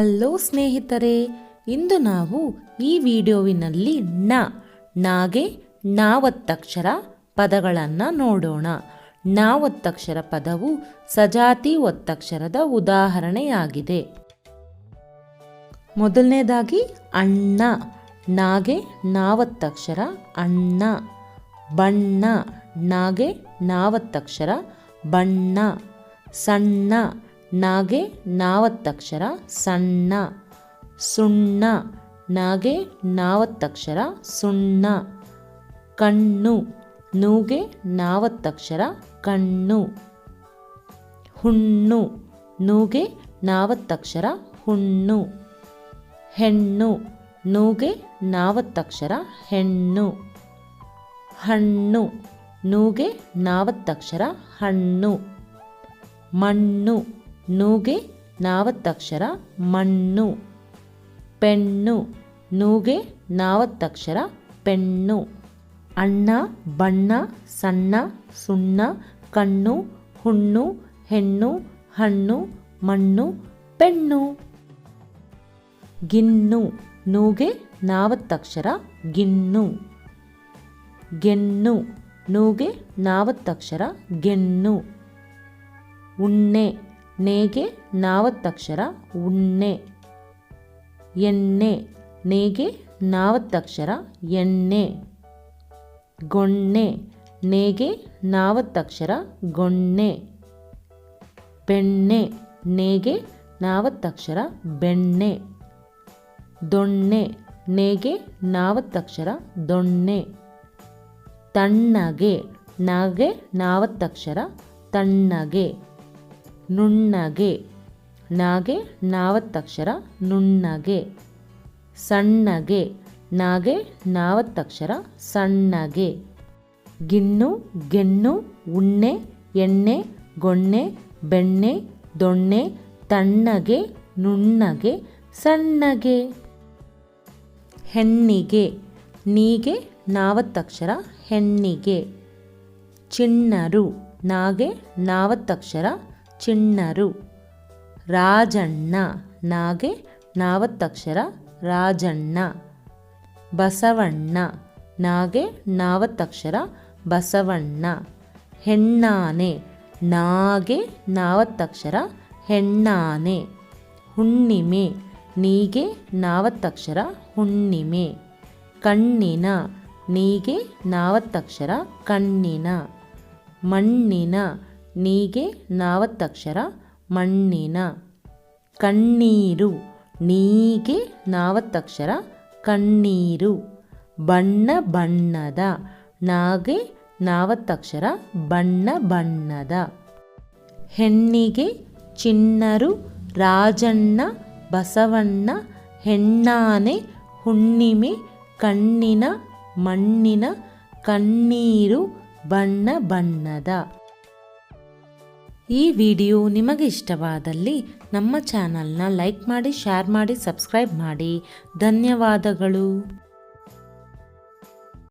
Hello ಸ್ನೇಹಿತರೆ, ಇಂದು ನಾವು ಈ ವಿಡಿಯೋವಿನಲ್ಲಿ ನ, ನಾಗೆ, ನಾವತ್ತಕ್ಷರ ಪದಗಳನ್ನು ನೋಡೋಣ. ನಾವತ್ತಕ್ಷರ ಪದವು ಸಜಾತಿ ಒತ್ತಕ್ಷರದ ಉದಾಹರಣೆಯಾಗಿದೆ. ಮೊದಲನೇದಾಗಿ ಅಣ್ಣ, ನಾಗೆ, ನಾವತ್ತಕ್ಷರ ಅಣ್ಣ. ಬಣ್ಣ, ನಾಗೆ, ನಾವತ್ತಕ್ಷರ ಬಣ್ಣ. ಸಣ್ಣ ನಾಗೆ ನಾವತ್ತಕ್ಷರ ಸಣ್ಣ. ಸುಣ್ಣ. ನಾಗೆ ನಾವತ್ತಕ್ಷರ ಸುಣ್ಣ. ಕಣ್ಣು. ನೂಗೆ ನಾವತ್ತಕ್ಷರ ಕಣ್ಣು. ಹುಣ್ಣು. ನೂಗೆ ನಾವತ್ತಕ್ಷರ ಹುಣ್ಣು. ಹೆಣ್ಣು. ನೂಗೆ ನಾವತ್ತಕ್ಷರ ಹೆಣ್ಣು. ಹಣ್ಣು. ನೂಗೆ ನಾವತ್ತಕ್ಷರ ಹಣ್ಣು. ಮಣ್ಣು. ನೂಗೆ ನಾವತ್ತಕ್ಷರ ಮಣ್ಣು. ಪೆಣ್ಣು. ನೂಗೆ ನಾವತ್ತಕ್ಷರ ಪೆಣ್ಣು. ಅಣ್ಣ, ಬಣ್ಣ, ಸಣ್ಣ, ಸುಣ್ಣ, ಕಣ್ಣು, ಹುಣ್ಣು, ಹೆಣ್ಣು, ಹಣ್ಣು, ಮಣ್ಣು, ಪೆಣ್ಣು. ಗಿನ್ನು ನೂಗೆ ನಾವತ್ತಕ್ಷರ ಗಿನ್ನು ಗೆನ್ನು ನೂಗೆ ನಾವತ್ತಕ್ಷರ ಗೆನ್ನು ಉಣ್ಣೆ. ನೇಗೆ ನಾವತ್ತಕ್ಷರ ಉಣ್ಣೆ. ಎಣ್ಣೆ. ನೇಗೆ ನಾವತ್ತಕ್ಷರ ಎಣ್ಣೆ. ಗೊಣ್ಣೆ. ನೇಗೆ ನಾವತ್ತಕ್ಷರ ಗೊಣ್ಣೆ. ಬೆಣ್ಣೆ. ನೇಗೆ ನಾವತ್ತಕ್ಷರ ಬೆಣ್ಣೆ. ದೊಣ್ಣೆ. ನೇಗೆ ನಾವತ್ತಕ್ಷರ ದೊಣ್ಣೆ. ತಣ್ಣಗೆ. ನಾಗೆ ನಾವತ್ತಕ್ಷರ ತಣ್ಣಗೆ. ನುಣ್ಣಗೆ. ನಾಗೆ ನಾವತ್ತಕ್ಷರ ನುಣ್ಣಗೆ. ಸಣ್ಣಗೆ. ನಾಗೆ ನಾವತ್ತಕ್ಷರ ಸಣ್ಣಗೆ. ಗಿಣ್ಣು, ಗೆಣ್ಣು, ಉಣ್ಣೆ, ಎಣ್ಣೆ, ಗೊಣ್ಣೆ, ಬೆಣ್ಣೆ, ದೊಣ್ಣೆ, ತಣ್ಣಗೆ, ನುಣ್ಣಗೆ, ಸಣ್ಣಗೆ. ಹೆಣ್ಣಿಗೆ. ನೀಗೆ ನಾವತ್ತಕ್ಷರ ಹೆಣ್ಣಿಗೆ. ಚಿಣ್ಣರು. ನಾಗೆ ನಾವತ್ತಕ್ಷರ ಚಿಣ್ಣರು. ರಾಜಣ್ಣ. ನಾಗೆ ನಾವತ್ತಕ್ಷರ ರಾಜಣ್ಣ. ಬಸವಣ್ಣ. ನಾಗೆ ನಾವತ್ತಕ್ಷರ ಬಸವಣ್ಣ. ಹೆಣ್ಣಾನೆ. ನಾಗೆ ನಾವತ್ತಕ್ಷರ ಹೆಣ್ಣಾನೆ. ಹುಣ್ಣಿಮೆ. ನೀಗೆ ನಾವತ್ತಕ್ಷರ ಹುಣ್ಣಿಮೆ. ಕಣ್ಣಿನ. ನೀಗೆ ನಾವತ್ತಕ್ಷರ ಕಣ್ಣಿನ. ಮಣ್ಣಿನ. ನೀಗೆ ನಾವತ್ತಕ್ಷರ ಮಣ್ಣಿನ. ಕಣ್ಣೀರು ನೀಗೆ ನಾವತ್ತಕ್ಷರ ಕಣ್ಣೀರು. ಬಣ್ಣ ಬಣ್ಣದ ನಾಗೆ ನಾವತ್ತಕ್ಷರ ಬಣ್ಣ ಬಣ್ಣದ. ಹೆಣ್ಣಿಗೆ ಚಿನ್ನರು ರಾಜಣ್ಣ ಬಸವಣ್ಣ ಹೆಣ್ಣಾನೆ ಹುಣ್ಣಿಮೆ ಕಣ್ಣಿನ ಮಣ್ಣಿನ ಕಣ್ಣೀರು ಬಣ್ಣ ಬಣ್ಣದ. ಈ ವಿಡಿಯೋ ನಿಮಗೆ ಇಷ್ಟವಾದಲ್ಲಿ ನಮ್ಮ ಚಾನಲ್ನ ಲೈಕ್ ಮಾಡಿ ಶೇರ್ ಮಾಡಿ ಸಬ್ಸ್ಕ್ರೈಬ್ ಮಾಡಿ. ಧನ್ಯವಾದಗಳು.